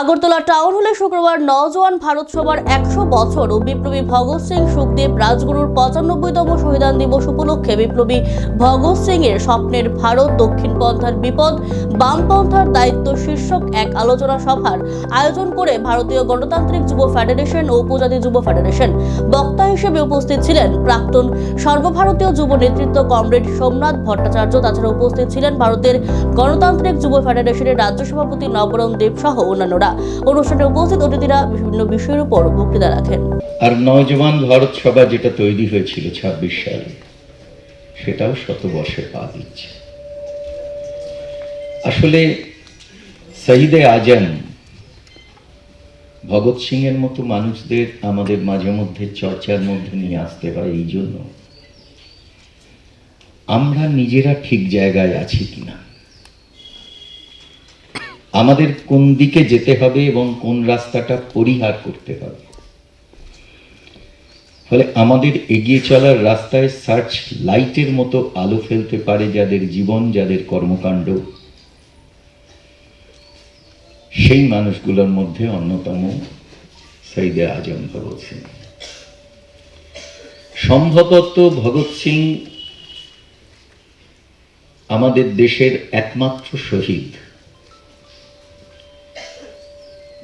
Agartala town হলে শুক্রবার নওজোয়ান ভারত সভার একশো বছর ও বিপ্লবী ভগৎ সিং সুখদেব রাজগুরুর পঁচানব্বইতম শহীদান দিবস উপলক্ষে বিপ্লবী ভগৎ সিং এর স্বপ্নের ভারত দক্ষিণ পন্থার বিপদ বামপন্থার দায়িত্ব শীর্ষক এক আলোচনা সভার আয়োজন করে ভারতীয় গণতান্ত্রিক যুব ফেডারেশন ও উপজাতি যুব ফেডারেশন। বক্তা হিসেবে উপস্থিত ছিলেন প্রাক্তন সর্বভারতীয় যুব নেতৃত্ব কমরেড সোমনাথ ভট্টাচার্য। তাছাড়া উপস্থিত ছিলেন ভারতের গণতান্ত্রিক যুব ফেডারেশনের রাজ্য সভাপতি নবরম দেব সহ অন্যান্যরা। অনুষ্ঠানে উপস্থিত অতিথিরা বিভিন্ন বিষয়ের উপর বক্তৃতা রাখেন। আর নওজওয়ান ভারত সভা যেটা তৈরি হয়েছিল ছাব্বিশ সালে, সেটাও শত বর্ষে পা দিচ্ছে। আসলে শহীদে আজম ভগৎ সিং এর মতো মানুষদের আমাদের মাঝে মধ্যে চর্চার মধ্যে নিয়ে আসতে হয় এই জন্য। আমরা নিজেরা ঠিক জায়গায় আছি কিনা? আমাদের কোন দিকে যেতে হবে এবং কোন রাস্তাটা পরিহার করতে হবে। ফলে আমাদের এগিয়ে চলার রাস্তায় সার্চ লাইটের মতো আলো ফেলতে পারে যাদের জীবন, যাদের কর্মকাণ্ড। সেই মানুষগুলোর মধ্যে অন্যতম সৈদে আজম ভগৎ সিং। সম্ভবত ভগৎ সিং আমাদের দেশের একমাত্র শহীদ।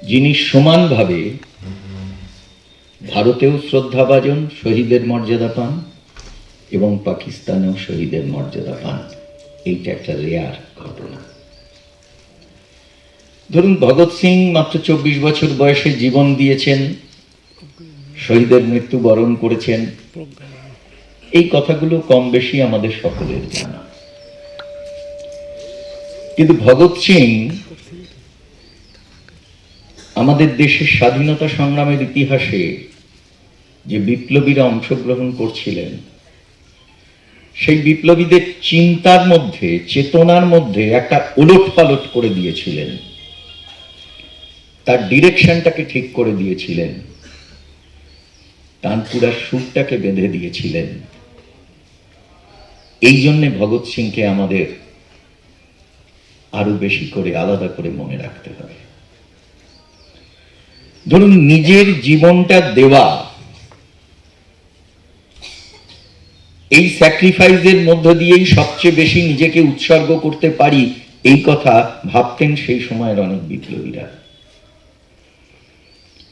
যিনি সমানভাবে ভারতেও শ্রদ্ধাভাজন শহীদের মর্যাদা পান এবং পাকিস্তানেও শহীদের মর্যাদা পান, এইটা একটা রেয়ার ঘটনা। ধরুন, ভগৎ সিং মাত্র চব্বিশ বছর বয়সে জীবন দিয়েছেন, শহীদের মৃত্যু বরণ করেছেন। এই কথাগুলো কম বেশি আমাদের সকলের জানা। কিন্তু ভগৎ সিং আমাদের দেশের স্বাধীনতা সংগ্রামের ইতিহাসে যে বিপ্লবীরা অংশগ্রহণ করছিলেন, সেই বিপ্লবীদের চিন্তার মধ্যে, চেতনার মধ্যে একটা ওলট পালট করে দিয়েছিলেন। তার ডিরেকশনটাকে ঠিক করে দিয়েছিলেন। তানপুরার সুরটাকে বেঁধে দিয়েছিলেন। এই জন্যে ভগৎ সিংকে আমাদের আরও বেশি করে আলাদা করে মনে রাখতে হবে। ধরুন নিজের জীবনটা দেওয়া, এই স্যাক্রিফাইসের মধ্য দিয়েই সবচেয়ে বেশি নিজেকে উৎসর্গ করতে পারি, এই কথা ভাবতেন সেই সময়ের অনেক বিপ্লবীরা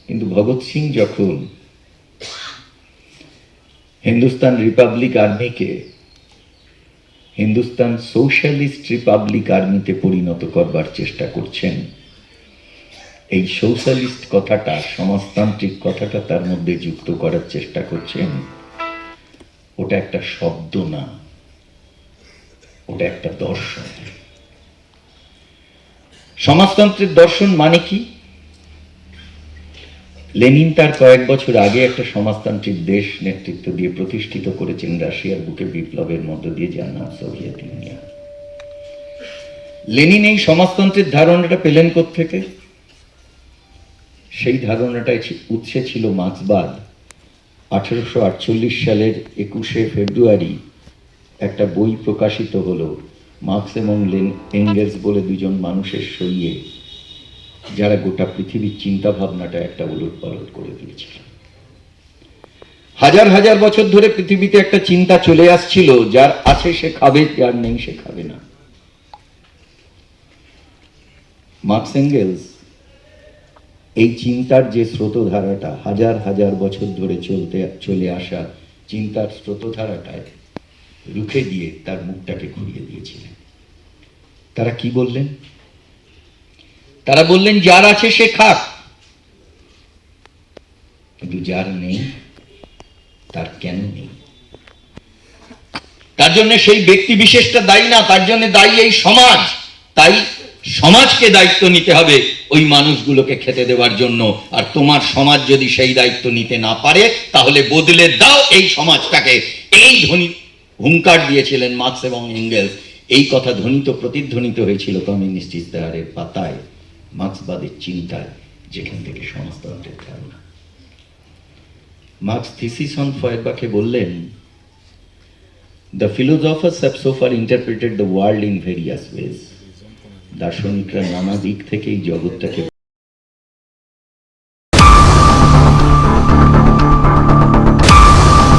কিন্তু ভগৎ সিং যখন হিন্দুস্তান রিপাবলিক আর্মিকে, হিন্দুস্তান সোশ্যালিস্ট রিপাবলিক আর্মিতে পরিণত করবার চেষ্টা করছেন এই সোশ্যালিস্ট কথাটা, সমাজতান্ত্রিক কথাটা তার মধ্যে যুক্ত করার চেষ্টা করছেন, ওটা একটা শব্দ না, ওটা একটা দর্শন। সমাজতন্ত্রের দর্শন মানে কি? লেনিন তার কয়েক বছর আগে একটা সমাজতান্ত্রিক দেশ নেতৃত্ব দিয়ে প্রতিষ্ঠিত করেছেন রাশিয়ার বুকে বিপ্লবের মধ্য দিয়ে যার নাম সোভিয়েত ইউনিয়ন। লেনিন এই সমাজতন্ত্রের ধারণাটা পেলেন থেকে সেই ধারণাটাই উৎসে ছিল মার্ক্সবাদ আঠেরোশো সালের একুশে ফেব্রুয়ারি একটা বই প্রকাশিত হলো মার্কস এবং লেন, এঙ্গেলস বলে দুজন মানুষের সইয়ে, যারা গোটা পৃথিবীর চিন্তা ভাবনাটা একটা উলট পালট করে দিয়েছিল হাজার হাজার বছর ধরে পৃথিবীতে একটা চিন্তা চলে আসছিল, যার আছে সে খাবে, যার নেই সে খাবে না। মার্কস, এঙ্গেলস এই চিন্তার যে স্রোতধারাটা হাজার হাজার বছর ধরে চলতে, চলে আসা চিন্তার স্রোতধারাটায় রুখে দিয়ে তার মুখটাকে ঘুরিয়ে দিয়েছিলেন। তারা কি বললেন? তারা বললেন, যার আছে সে খাক। কিন্তু যার নেই, তার কেন নেই? তার জন্য সেই ব্যক্তি বিশেষটা দায়ী না, তার জন্য দায়ী এই সমাজ। তাই সমাজকে দায়িত্ব নিতে হবে ওই মানুষগুলোকে খেতে দেওয়ার জন্য। আর তোমার সমাজ যদি সেই দায়িত্ব নিতে না পারে, তাহলে বদলে দাও এই সমাজটাকে। এই ধ্বনি হুঙ্কার দিয়েছিলেন মার্কস এবং এঙ্গেলস। এই কথা ধ্বনিত, প্রতিধ্বনিত হয়েছিল কমিউনিস্ট ইস্তাহারের পাতায়, মার্ক্সবাদের চিন্তায়, যেখান থেকে সমাজতন্ত্রের ধারণা। মার্কস থিসিস অন ফয়েরবাকে বললেন the so far interpreted the world in various ways. দার্শনিকরা নানা দিক থেকে এই জগৎটাকে